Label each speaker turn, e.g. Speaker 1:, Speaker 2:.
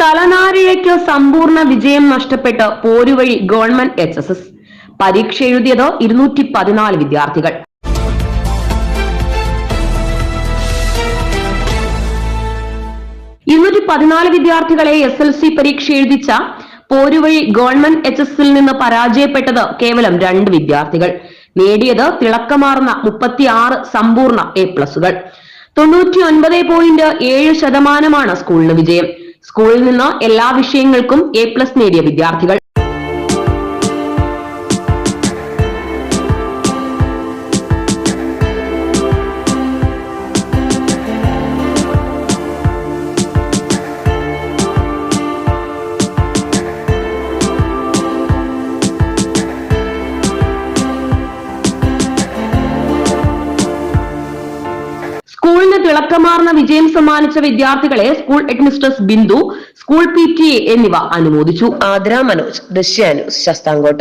Speaker 1: തലനാരിഴയ്ക്ക് സമ്പൂർണ വിജയം നഷ്ടപ്പെട്ട് Poruvazhi government H S S പരീക്ഷ എഴുതിയത് ഇരുന്നൂറ്റി പതിനാല് വിദ്യാർത്ഥികൾ. ഇരുന്നൂറ്റി പതിനാല് വിദ്യാർത്ഥികളെ എസ് എൽ സി പരീക്ഷ എഴുതിച്ച പോരുവഴി ഗവൺമെന്റ് എച്ച് എസ് നിന്ന് പരാജയപ്പെട്ടത് കേവലം രണ്ട് വിദ്യാർത്ഥികൾ. നേടിയത് തിളക്കമാർന്ന മുപ്പത്തിയാറ് സമ്പൂർണ എ പ്ലസുകൾ. തൊണ്ണൂറ്റി ഒൻപത് പോയിന്റ് ഏഴ് ശതമാനമാണ് സ്കൂളിന് വിജയം. സ്കൂളിൽ നിന്ന് എല്ലാ വിഷയങ്ങൾക്കും എ പ്ലസ് നേടിയ വിദ്യാർത്ഥികൾ. സ്കൂളിന് തിളക്കമാർന്ന വിജയം സമ്മാനിച്ച വിദ്യാർത്ഥികളെ school headmistress Bindu school P T A എന്നിവ അനുമോദിച്ചു. ആദ്ര മനോജ് ദൃശ്യാനൂസ് ശസ്താങ്കോട്ട